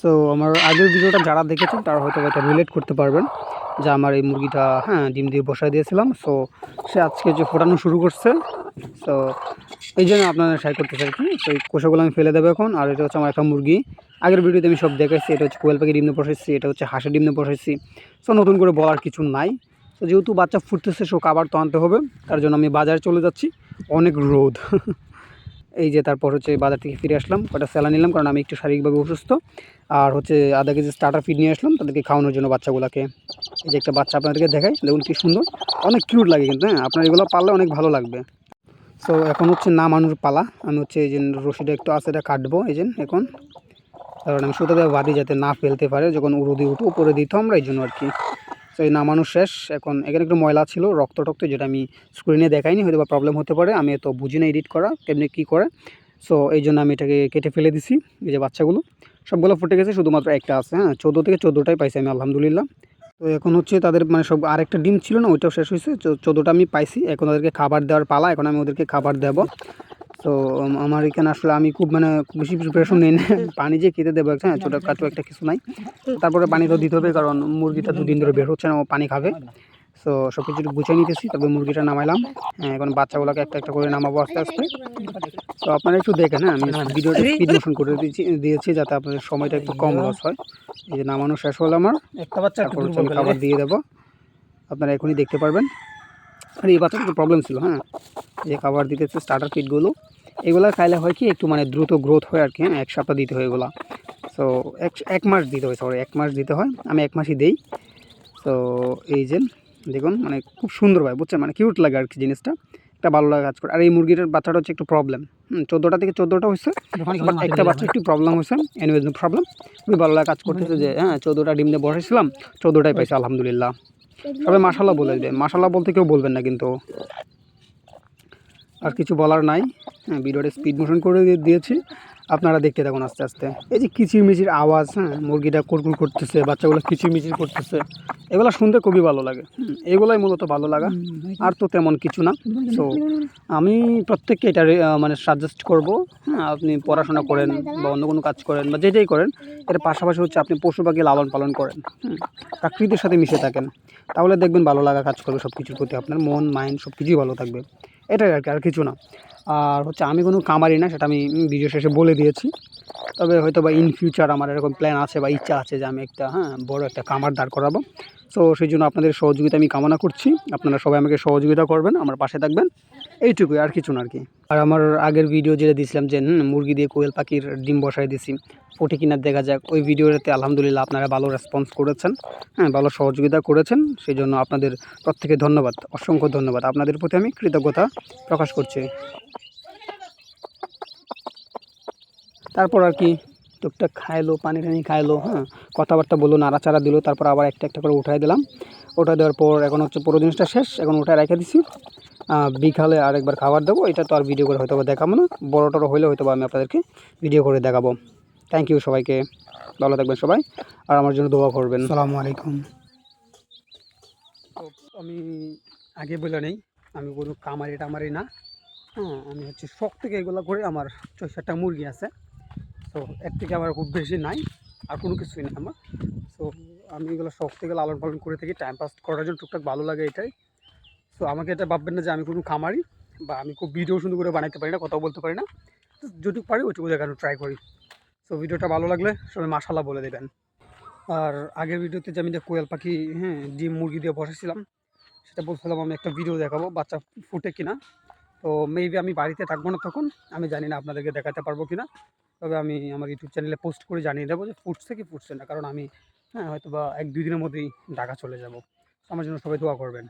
So আমার আগের ভিডিওটা যারা দেখেছেন, তারা হয়তো এটা রিলেট করতে পারবেন যে আমার এই মুরগিটা হ্যাঁ ডিম দিয়ে বসায় দিয়েছিলাম। সো সে আজকে যে ফোটানো শুরু করছে সো এই জন্য আপনারা ট্রাই করতেছে আর কি। তো এই কোষাগুলো আমি ফেলে দেবো এখন। আর এটা হচ্ছে আমার একটা মুরগি। আগের ভিডিওতে আমি সব দেখাইছি, এটা হচ্ছে কোয়েল পাখি ডিম দিয়ে বসাইছি, এটা হচ্ছে হাঁসের ডিম দিয়ে বসাইছি। সো নতুন করে বলার কিছু নাই। তো যেহেতু বাচ্চা ফুটতেছে, সো খাবার তো আনতে হবে। তার জন্য আমি বাজারে চলে যাচ্ছি। অনেক রোদ। এই যে তারপর হচ্ছে বাজার থেকে ফিরে আসলাম। কটা স্যালা নিলাম, কারণ আমি একটু শারীরিকভাবে অসুস্থ। আর হচ্ছে আধা কেজি স্টার্টার ফিড নিয়ে আসলাম, তাদেরকে খাওয়ানোর জন্য বাচ্চাগুলোকে। এই যে একটা বাচ্চা আপনাদেরকে দেখাই, দেখুন কি সুন্দর। অনেক কিউট লাগে কিন্তু হ্যাঁ আপনার এগুলো পারলে অনেক ভালো লাগবে। সো এখন হচ্ছে নামানোর পালা। আমি হচ্ছে এই যে রশিটা একটু আছে, এটা কাটবো, এই যে এখন। কারণ আমি সুতো দিয়ে বাঁধি যাতে না ফেলতে পারে, যখন উড়ো দিয়ে উঠো উপরে দিত আমরা, এই জন্য আর কি। তো এই নামানো শেষ। এখন এখানে একটু ময়লা ছিল, রক্ত টক্ত, যেটা আমি স্ক্রিনে দেখাইনি, হয়তো বা প্রবলেম হতে পারে। আমি তো বুঝি না এডিট করা, কেমনি কী করে। সো এই জন্য আমি এটাকে কেটে ফেলে দিছি, এই যে বাচ্চাগুলো। সবগুলো ফুটে গেছে, শুধুমাত্র একটা আছে হ্যাঁ? চোদ্দ থেকে চোদ্দোটাই পাইছি আমি, আলহামদুলিল্লাহ। তো এখন হচ্ছে তাদের মানে সব আরেকটা ডিম ছিল না, ওইটাও শেষ হয়েছে। চোদ্দোটা আমি পাইছি, এখন ওদেরকে খাবার দেওয়ার পালা, এখন আমি ওদেরকে খাবার দেবো। তো আমার এখানে আসলে আমি খুব মানে বেশি প্রিপারেশন নেই না পানি যে খেতে দেবো হ্যাঁ? ছোটো কাটো একটা কিছু নাই। তারপরে পানি তো দিতে হবে, কারণ মুরগিটা দুদিন ধরে বের হচ্ছে না, ও পানি খাবে। তো সব কিছু একটু গুছিয়ে নিতেছি তারপরে মুরগিটা নামাইলাম। হ্যাঁ এখন বাচ্চাগুলোকে একটা একটা করে নামাবো আস্তে আস্তে। তো আপনারা একটু দেখেন হ্যাঁ আমি ভিডিওটা স্পিড মোশন করে দিয়েছি দিয়েছি যাতে আপনাদের সময়টা একটু কম লস হয়। এই যে নামানো শেষ হলো আমার একটা বাচ্চা খাবার দিয়ে দেবো। আপনারা এখনই দেখতে পারবেন। আর এই বাচ্চাটা একটু প্রবলেম ছিল হ্যাঁ। যে খাবার দিতেছে স্টার্টার কিটগুলো এগুলো খাইলে হয় কি একটু মানে দ্রুত গ্রোথ হয় আর কি হ্যাঁ এক সপ্তাহ দিতে হয় এগুলো। সো এক এক মাস দিতে হয় সরি এক মাস দিতে হয়। আমি এক মাসই দিই। তো এই যে দেখুন মানে খুব সুন্দর ভাই বুঝছেন? মানে কিউট লাগে আর কি জিনিসটা। একটা ভালো লাগা কাজ করে। আর এই মুরগিটার বাচ্চাটা হচ্ছে একটু প্রবলেম চোদ্দোটা থেকে চোদ্দোটা হয়েছে। বাট একটা বাচ্চা একটু প্রবলেম হয়েছে। এনিওয়েজ নো প্রবলেম খুবই ভালো লাগা কাজ করতেছে যে হ্যাঁ চোদ্দোটা ডিম দিয়ে বসেছিলাম। চোদ্দোটাই পাইছে আলহামদুলিল্লাহ। সবাই মাসাল্লাহ বলে দেবে। মাসাল্লাহ বলতে কেউ বলবেন না কিন্তু। আর কিছু বলার নাই। হ্যাঁ ভিডিওটা স্পিড মোশন করে দিয়েছি। আপনারা দেখতে থাকুন আস্তে আস্তে। এই যে কিচিরমিচির আওয়াজ হ্যাঁ মুরগিটা কুরকুর করতেছে, বাচ্চাগুলো কিচিরমিচির করতেছে, এগুলো শুনতে খুবই ভালো লাগে। এগুলাই মূলত ভালো লাগা। আর তো তেমন কিছু না। সো আমি প্রত্যেককে এটা মানে সাজেস্ট করব হ্যাঁ আপনি পড়াশোনা করেন বা অন্য কোনো কাজ করেন বা যেটাই করেন, এর পাশাপাশি হচ্ছে আপনি পশু পাখি লালন পালন করেন প্রকৃতির সাথে মিশে থাকেন। তাহলে দেখবেন ভালো লাগা কাজ করবে সব কিছুর প্রতি। আপনার মন মাইন্ড সব কিছুই ভালো থাকবে। এটাই আর কি, আর কিছু না। আর হচ্ছে আমি কোনো কামারি না, সেটা আমি ভিডিও শেষে বলে দিয়েছি। তবে হয়তো বা ইন ফিউচার আমার এরকম প্ল্যান আছে বা ইচ্ছা আছে যে আমি একটা হ্যাঁ বড় একটা কামার দাঁড় করাবো। সো সেই জন্য আপনাদের সহযোগিতা আমি কামনা করছি। আপনারা সবাই আমাকে সহযোগিতা করবেন, আমার পাশে থাকবেন। এইটুকুই, আর কিছু না আর কি। আর আমার আগের ভিডিও যেটা দিয়েছিলাম যে মুরগি দিয়ে কোয়েল পাখির ডিম বসাই দিছি ফুটে কিনা দেখা যাক। ওই ভিডিওতে আলহামদুলিল্লাহ আপনারা ভালো রেসপন্স করেছেন হ্যাঁ ভালো সহযোগিতা করেছেন সেই জন্য আপনাদের প্রত্যেকে ধন্যবাদ, অসংখ্য ধন্যবাদ। আপনাদের প্রতি আমি কৃতজ্ঞতা প্রকাশ করছি। তারপর আর কি, টুকটাক খাইলো, পানি টানি খাইলো হ্যাঁ কথাবার্তা বলল, নাড়াচাড়া দিল, তারপর আবার একটা একটা করে উঠাই দিলাম। উঠাই দেওয়ার পর এখন হচ্ছে পুরো জিনিসটা শেষ, এখন উঠায় রেখে দিছি। বিকালে আরেকবার খাবার দেবো। এটা তো আর ভিডিও করে হয়তো বা দেখাবো না। বড় টড়ো হলে হয়তো বা আমি আপনাদেরকে ভিডিও করে দেখাবো। থ্যাংক ইউ সবাইকে। ভালো থাকবেন সবাই। আর আমার জন্য দোয়া করবেন। সালামু আলাইকুম। আমি আগে বলে নেই আমি কোনো কামারি টামারি না। হ্যাঁ আমি হচ্ছে শখ থেকে এগুলো করে আমার ছয় সাতটা মুরগি আছে। তো এর থেকে আমার খুব বেশি নাই আর কোনো কিছুই না আমার। তো আমি এগুলো শখ থেকে লালন পালন করে থাকি। টাইম পাস করার জন্য টুকটাক ভালো লাগে এটাই। তো আমাকে এটা ভাববেন না যে আমি কোনো খামারি বা আমি খুব ভিডিও সুন্দর করে বানাইতে পারি না, কথাও বলতে পারি না। যেটুকু পারি, ওইটুকু দেখানো ট্রাই করি। তো ভিডিওটা ভালো লাগলে সবাই মাসাল্লাহ বলে দেবেন। আর আগের ভিডিওতে যে আমি যে কোয়েল পাখি হ্যাঁ ডিম, মুরগি দিয়ে বসেছিলাম, সেটা বলছিলাম আমি একটা ভিডিও দেখাবো, বাচ্চা ফুটে কিনা। তো মেবি আমি বাড়িতে থাকব না তখন, আমি জানি না আপনাদেরকে দেখাতে পারব কিনা। তবে আমি আমার ইউটিউব চ্যানেলে পোস্ট করে জানিয়ে দেবো যে ফুটছে কি ফুটছে না, কারণ আমি হ্যাঁ হয়তো বা এক দুই দিনের মধ্যেই ঢাকা চলে যাব। আমার জন্য সবাই দোয়া করবেন।